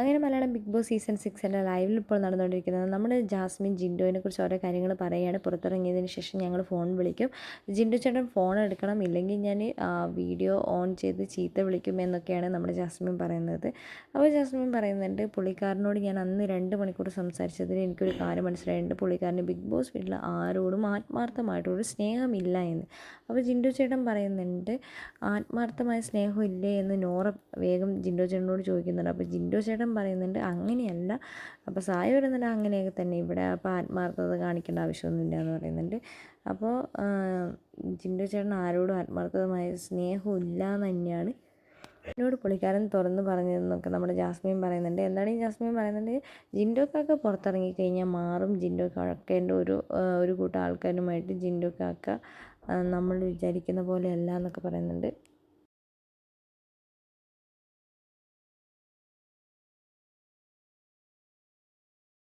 അങ്ങനെ Malayalam big boss season സിക്സിന്റെ ലൈവിൽ ഇപ്പോൾ നടന്നുകൊണ്ടിരിക്കുന്നത് നമ്മുടെ ജാസ്മിൻ ജിൻഡോനെ കുറിച്ച് ഓരോ കാര്യങ്ങൾ പറയുകയാണ്. പുറത്തിറങ്ങിയതിന് ശേഷം ഞങ്ങൾ ഫോൺ വിളിക്കും. ജിൻഡോ ചേട്ടൻ ഫോൺ എടുക്കണം ഇല്ലെങ്കിൽ ഞാൻ വീഡിയോ ഓൺ ചെയ്ത് ചീത്ത വിളിക്കും എന്നൊക്കെയാണ് നമ്മുടെ ജാസ്മിൻ പറയുന്നത്. അപ്പോൾ ജാസ്മിൻ പറയുന്നുണ്ട് പുള്ളിക്കാരനോട് ഞാൻ അന്ന് രണ്ട് മണിക്കൂർ സംസാരിച്ചതിൽ എനിക്കൊരു കാര്യം മനസ്സിലായിട്ടുണ്ട്. പുള്ളിക്കാരന് ബിഗ് ബോസ് വീട്ടിൽ ആരോടും ആത്മാർത്ഥമായിട്ടൊരു സ്നേഹമില്ല എന്ന്. അപ്പോൾ ജിൻഡോ ചേട്ടൻ പറയുന്നുണ്ട് ആത്മാർത്ഥമായ സ്നേഹം ഇല്ലേ എന്ന് നോറ വേഗം ജിൻഡോ ചേട്ടനോട് ചോദിക്കുന്നുണ്ട്. അപ്പോൾ ജിൻഡോ ചേട്ടൻ പറയുന്നുണ്ട്. അങ്ങനെയല്ല. അപ്പോൾ സായി വരുന്നില്ല അങ്ങനെയൊക്കെ തന്നെ. ഇവിടെ അപ്പോൾ ആത്മാർത്ഥത കാണിക്കേണ്ട ആവശ്യമൊന്നുമില്ല എന്ന് പറയുന്നുണ്ട്. അപ്പോൾ ജിൻഡോ ചേട്ടൻ ആരോടും ആത്മാർത്ഥമായ സ്നേഹമില്ല എന്ന് തന്നെയാണ്. എന്നോട് പുള്ളിക്കാരൻ തുറന്ന് പറഞ്ഞതെന്നൊക്കെ നമ്മുടെ ജാസ്മിൻ പറയുന്നുണ്ട്. എന്താണ് ഈ ജാസ്മിൻ പറയുന്നുണ്ട് ജിൻഡോക്കാക്ക പുറത്തിറങ്ങി കഴിഞ്ഞാൽ മാറും. ജിൻഡോ കാക്കേന്റെ ഒരു ഒരു കൂട്ടം ആൾക്കാരുമായിട്ട് ജിൻഡോ കാക്ക നമ്മൾ വിചാരിക്കുന്ന പോലെയല്ല എന്നൊക്കെ പറയുന്നുണ്ട്.